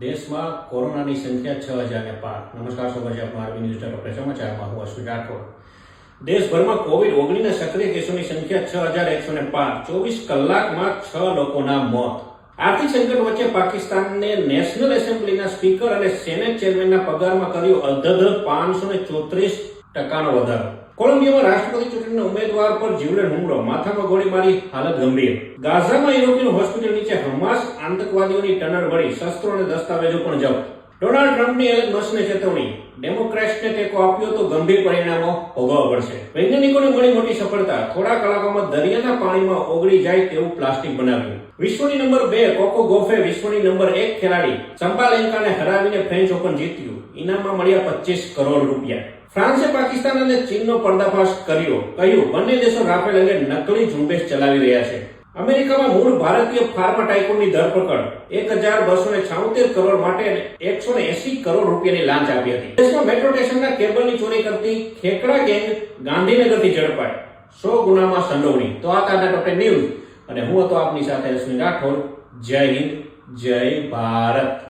દેશમાં કોરોનાની સંખ્યા છ હજારને પાર નમસ્કાર, સ્વાગત છે આપનું ન્યૂઝ નેટવર્ક સમાચારમાં હું અશ્વિન રાઠોડ. દેશભરમાં કોવિડ ઓગણીસના સક્રિય કેસોની સંખ્યા છ હજાર એકસો ને પાંચ. ચોવીસ કલાકમાં છ લોકોના મોત. આર્થિક સંકટ વચ્ચે પાકિસ્તાનને નેશનલ એસેમ્બલીના સ્પીકર અને સેનેટ ચેરમેનના પગારમાં કર્યો અધધ પાંચસો ને ચોત્રીસ ટકાનો વધારો. કોલંબિયામાં રાષ્ટ્રપતિ ચૂંટણીના ઉમેદવાર પર જીવલેણ હુમલો. માથામાં ગોળી મારી હાલત ગંભીર. ગાઝામાં યુરોપિયન હોસ્પિટલ નીચે હમાસ, આતંકવાદીઓની ટનર વળી શસ્ત્રો અને દસ્તાવેજો પણ જપ્ત. ડોનાલ્ડ ટ્રમ્પની એલન મસ્કને ચેતવણી. ડેમોક્રેટ્સને ટેકો આપ્યો તો ગંભીર પરિણામો ભોગવવા પડશે. વૈજ્ઞાનિકોને મળી મોટી સફળતા. થોડા કલાકોમાં દરિયાના પાણીમાં ઓગળી જાય તેવું પ્લાસ્ટિક બનાવ્યું. વિશ્વની નંબર બે, કોકો ગોફે વિશ્વની નંબર એક ખેલાડી ચંપાલેન્કાને હરાવીને ફ્રેન્ચ ઓપન જીત્યું. ઇનામમાં મળ્યા પચીસ કરોડ રૂપિયા. ફ્રાન્સે પાકિસ્તાન અને ચીનનો પર્દાફાશ કર્યો. કહ્યું, બંને દેશો રાફેલ અંગે નકલી ઝુંબેશ ચલાવી રહ્યા છે. અમેરિકામાં મૂળ ભારતીય ફાર્મા ટાઇકોનની ધરપકડ એક હજાર બસો ને છાઉતેર કરોડ માટે એકસો ને એસી કરોડ રૂપિયાની લાંચ આપી હતી. દેશમાં મેટ્રો સ્ટેશનના કેબલની ચોરી કરતી ખેકડા ગેંગ ગાંધીનગરથી ઝડપાઈ. સો ગુનામાં સંડોવણી. તો આ તાજા આપણે ન્યૂઝ. અને હું હતો આપની સાથે રશ્મિ રાઠોડ. જય હિન્દ, જય ભારત.